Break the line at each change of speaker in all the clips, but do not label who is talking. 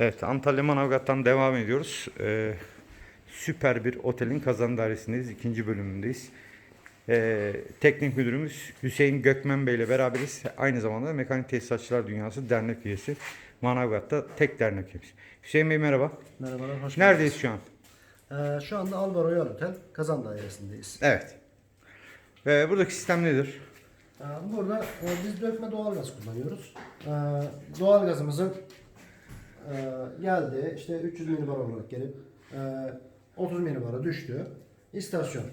Evet Antalya Manavgat'tan devam ediyoruz. Ee, süper bir otelin kazan dairesindeyiz. ikinci bölümündeyiz. Ee, teknik müdürümüz Hüseyin Gökmen Bey ile beraberiz. Aynı zamanda Mekanik Tesisatçılar Dünyası dernek üyesi. Manavgat'ta tek dernek üyesi. Hüseyin Bey merhaba.
Merhabalar, hoş
Neredeyiz şu an?
Ee, şu anda Alba Royal Otel Kazan Dairesi'ndeyiz.
Evet. Ee, buradaki sistem nedir?
Ee, burada e, biz dökme doğalgaz kullanıyoruz. Ee, doğalgazımızın e, geldi, işte 300 milibar olarak gelip e, 30 milibara düştü. İstasyon.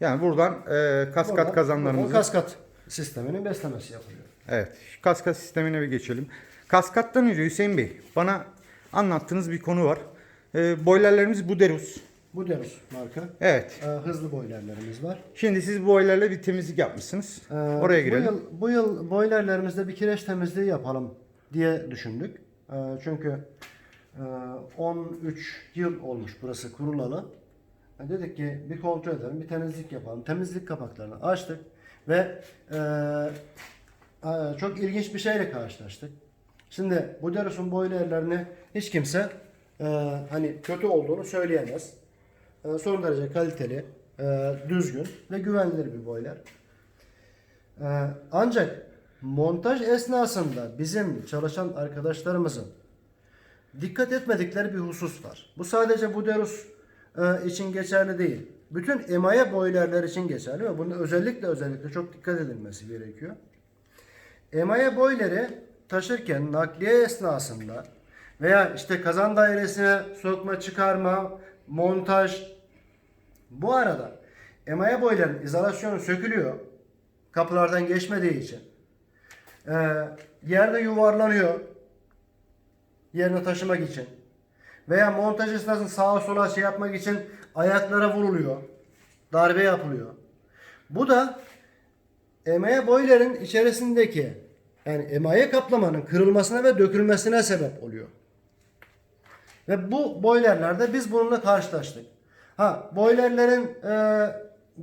Yani buradan e, kaskat
Buradan-
kazanlarımızı...
O kaskat sisteminin beslemesi yapılıyor.
Evet. şu Kaskat sistemine bir geçelim. Kaskattan önce Hüseyin Bey bana anlattığınız bir konu var. Ee, boilerlerimiz Buderus.
Bu Derus marka.
Evet.
Ee, hızlı boilerlerimiz var.
Şimdi siz bu boilerle bir temizlik yapmışsınız.
Ee,
Oraya girelim.
Bu yıl, bu yıl boilerlerimizde bir kireç temizliği yapalım diye düşündük. Ee, çünkü e, 13 yıl olmuş burası kurulalı. E, Dedik ki bir kontrol edelim, bir temizlik yapalım. Temizlik kapaklarını açtık ve e, e, çok ilginç bir şeyle karşılaştık. Şimdi bu Deros'un boilerlerini hiç kimse e, hani kötü olduğunu söyleyemez. E, son derece kaliteli, e, düzgün ve güvenilir bir boiler. Ee, ancak montaj esnasında bizim çalışan arkadaşlarımızın dikkat etmedikleri bir husus var. Bu sadece bu derus e, için geçerli değil. Bütün emaye boilerler için geçerli ve bunda özellikle özellikle çok dikkat edilmesi gerekiyor. Emaye boileri taşırken nakliye esnasında veya işte kazan dairesine sokma çıkarma, montaj bu arada emaye boilerin izolasyonu sökülüyor. Kapılardan geçmediği için. Ee, yerde yuvarlanıyor. Yerine taşımak için. Veya montaj esnasında sağa sola şey yapmak için ayaklara vuruluyor. Darbe yapılıyor. Bu da emaye boilerin içerisindeki yani emaye kaplamanın kırılmasına ve dökülmesine sebep oluyor. Ve bu boilerlerde biz bununla karşılaştık. Ha boilerlerin e,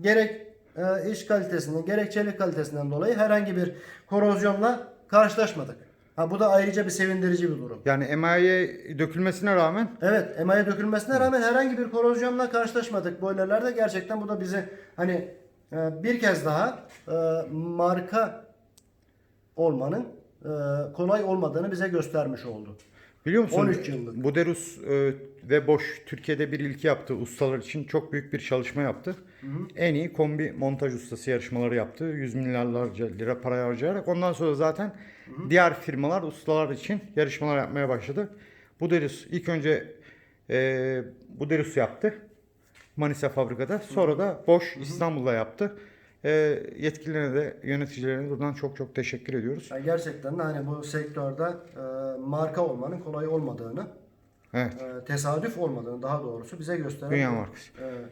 gerek e, iş kalitesinden gerek çelik kalitesinden dolayı herhangi bir korozyonla karşılaşmadık. Ha bu da ayrıca bir sevindirici bir durum.
Yani emaye dökülmesine rağmen
Evet, emaye dökülmesine rağmen herhangi bir korozyonla karşılaşmadık boilerlerde. Gerçekten bu da bizi hani e, bir kez daha e, marka olmanın e, kolay olmadığını bize göstermiş oldu.
biliyor musun?
13 yıllık.
Buderus e, ve Bosch Türkiye'de bir ilki yaptı. Ustalar için çok büyük bir çalışma yaptı. En iyi kombi montaj ustası yarışmaları yaptı. Yüz milyarlarca lira para harcayarak. Ondan sonra zaten diğer firmalar ustalar için yarışmalar yapmaya başladı. Buderus ilk önce e, Buderus yaptı. Manisa fabrikada. Sonra da Bosch İstanbul'da yaptı. E, yetkililerine de yöneticilerine buradan çok çok teşekkür ediyoruz.
Yani gerçekten de hani bu sektörde e, marka olmanın kolay olmadığını,
Evet.
e, tesadüf olmadığını daha doğrusu bize gösteren.
Dünya markası.
Evet.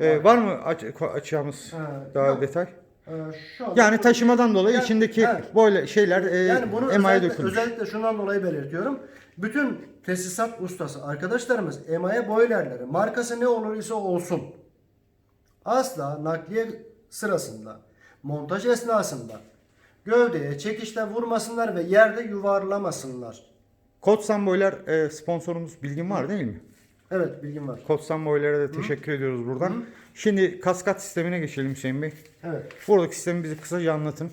E, var mı aç, açacağımız
Ha,
daha
yok.
detay?
E, şu anda
Yani taşımadan dolayı
Yani-
içindeki
evet.
böyle şeyler e,
Yani bunu özellikle,
dökülmüş.
özellikle şundan dolayı belirtiyorum. Bütün tesisat ustası arkadaşlarımız emaye boilerleri markası ne olur ise olsun. Asla nakliye sırasında, montaj esnasında gövdeye çekişle vurmasınlar ve yerde yuvarlamasınlar.
Kotsan Boiler e, sponsorumuz bilgin var değil mi?
Evet bilgim var.
Kotsan Boiler'e de teşekkür ediyoruz buradan. Şimdi kaskat sistemine geçelim Hüseyin Bey.
Evet.
Buradaki sistemi bize kısaca anlatın.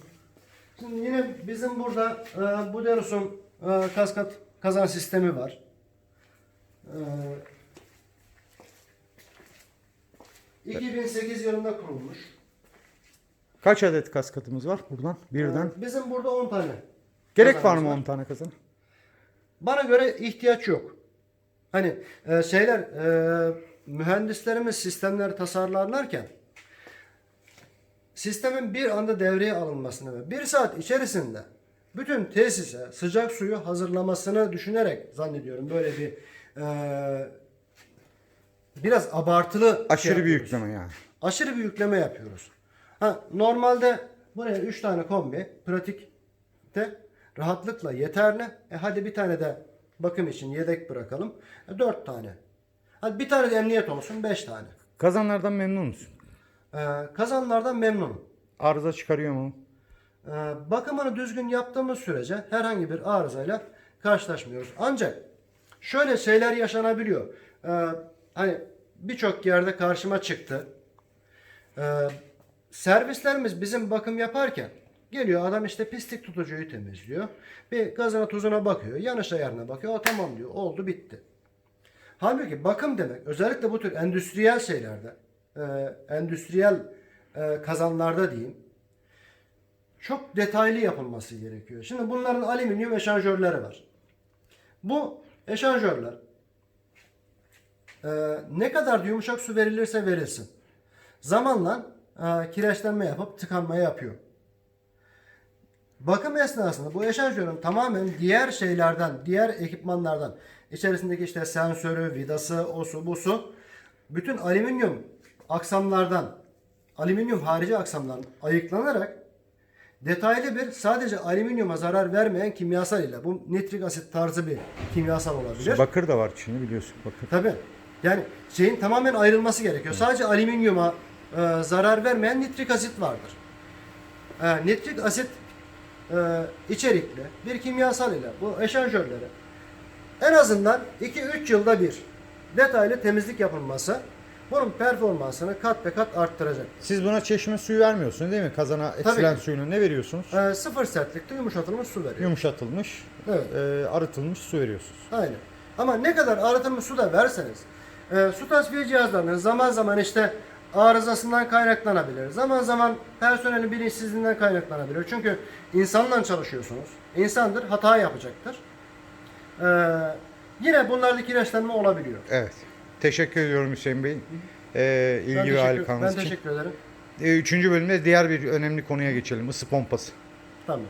Şimdi yine bizim burada e, bu e, kaskat kazan sistemi var. E, 2008 yılında kurulmuş.
Kaç adet kaskatımız var buradan? Birden.
E, bizim burada 10 tane.
Gerek var mı 10 tane kazan?
Bana göre ihtiyaç yok. Hani e, şeyler e, mühendislerimiz sistemleri tasarlarlarken sistemin bir anda devreye alınmasını ve bir saat içerisinde bütün tesise sıcak suyu hazırlamasını düşünerek zannediyorum böyle bir e, biraz abartılı şey
Aşırı bir
yapıyoruz.
yükleme yani.
Aşırı bir yükleme yapıyoruz. Ha, normalde buraya 3 tane kombi pratikte rahatlıkla yeterli. E hadi bir tane de bakım için yedek bırakalım. E, 4 tane. Hadi bir tane de emniyet olsun 5 tane.
Kazanlardan memnun musun?
E, kazanlardan memnunum.
Arıza çıkarıyor mu?
E, bakımını düzgün yaptığımız sürece herhangi bir arızayla karşılaşmıyoruz. Ancak şöyle şeyler yaşanabiliyor. Ee, hani birçok yerde karşıma çıktı. Ee, servislerimiz bizim bakım yaparken geliyor adam işte pislik tutucuyu temizliyor. Bir gazına tuzuna bakıyor. Yanış ayarına bakıyor. O tamam diyor. Oldu bitti. Halbuki bakım demek özellikle bu tür endüstriyel şeylerde e, endüstriyel e, kazanlarda diyeyim çok detaylı yapılması gerekiyor. Şimdi bunların alüminyum eşanjörleri var. Bu eşanjörler e, ne kadar yumuşak su verilirse verilsin. Zamanla e, kireçlenme yapıp tıkanma yapıyor. Bakım esnasında bu eşanjörün tamamen diğer şeylerden, diğer ekipmanlardan, içerisindeki işte sensörü, vidası, osu, busu, bütün alüminyum aksamlardan, alüminyum harici aksamdan ayıklanarak detaylı bir sadece alüminyuma zarar vermeyen kimyasal ile bu nitrik asit tarzı bir kimyasal olabilir.
Bakır da var içinde biliyorsun. Bakır.
Tabii. Yani şeyin tamamen ayrılması gerekiyor. Sadece alüminyuma e, zarar vermeyen nitrik asit vardır. E, nitrik asit e, içerikli bir kimyasal ile bu eşanjörleri en azından 2-3 yılda bir detaylı temizlik yapılması bunun performansını kat be kat arttıracak.
Siz buna çeşme suyu vermiyorsunuz değil mi? Kazana eksilen
ki.
suyunu ne veriyorsunuz?
E, sıfır sertlikte yumuşatılmış su veriyor.
Yumuşatılmış,
Evet.
e, arıtılmış su veriyorsunuz.
Aynen. Ama ne kadar arıtılmış su da verseniz e, su tasfiye cihazlarının zaman zaman işte arızasından kaynaklanabilir. Zaman zaman personelin bilinçsizliğinden kaynaklanabilir. Çünkü insanla çalışıyorsunuz. İnsandır, hata yapacaktır. E, yine bunlarda kireçlenme olabiliyor.
Evet. Teşekkür ediyorum Hüseyin Bey. E, ilgi
Ben
ve
teşekkür,
alakanız
ben
için.
teşekkür ederim.
E, üçüncü bölümde diğer bir önemli konuya geçelim. Isı pompası.
Tamam.